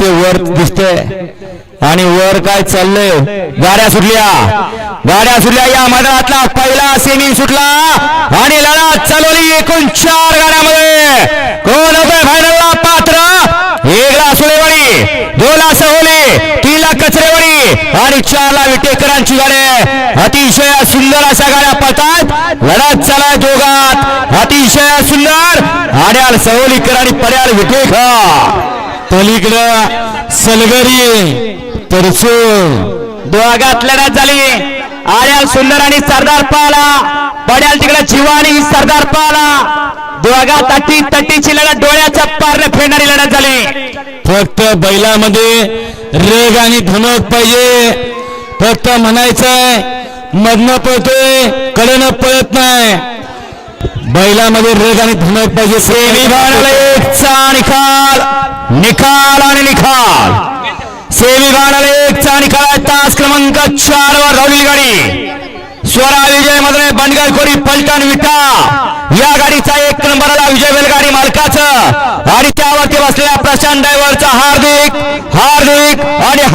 ते वर दिसतंय. आणि वर काय चाललंय? गाड्या सुटल्या. गाड्या सुटल्या. या मैदानातला पहिला सेमी सुटला. आणि लढत चालवली एकूण चार गाड्यामध्ये. कोण होतोय फायनलला पात्र. एकला सुळेवाडी दोनला सहोली तीनला कचरेवाडी आणि चारला विटेकरांची गाड्या अतिशय सुंदर अशा गाड्या पळतात. लढत चालाय दोघात अतिशय सुंदर. आड्याल सहोलीकर आणि पर्याल विटेकर. पलीकडं सलगरी तरचून दोघात लढत झाली. आर्याल सुंदर आणि सरदार पाला. पड्याल तिकडे जीवानी सरदार पाला. दोघात तटी तटीची लढत डोळ्याच्या पारने फेडणारी लढत झाली. फक्त बैलामध्ये रेग आणि धमक पाहिजे. फक्त म्हणायचंय मधनं पळतोय कडनं पळत नाही. बैलामध्ये रेग आणि धमक पाहिजे. भागाला एकचा निकाल आणि निकाल सेमी भागाला एकचा निकाल आहे. तास क्रमांक चार वर धावली गाडी. स्वरा विजय मधले बंडगर कोरी पलटण विटा. या गाडीचा एक नंबरला विजय बैलगाडी मालकाचं. आणि त्यावरती बसलेल्या प्रशांत ड्रायव्हरचा हार्दिक हार्दिक आणि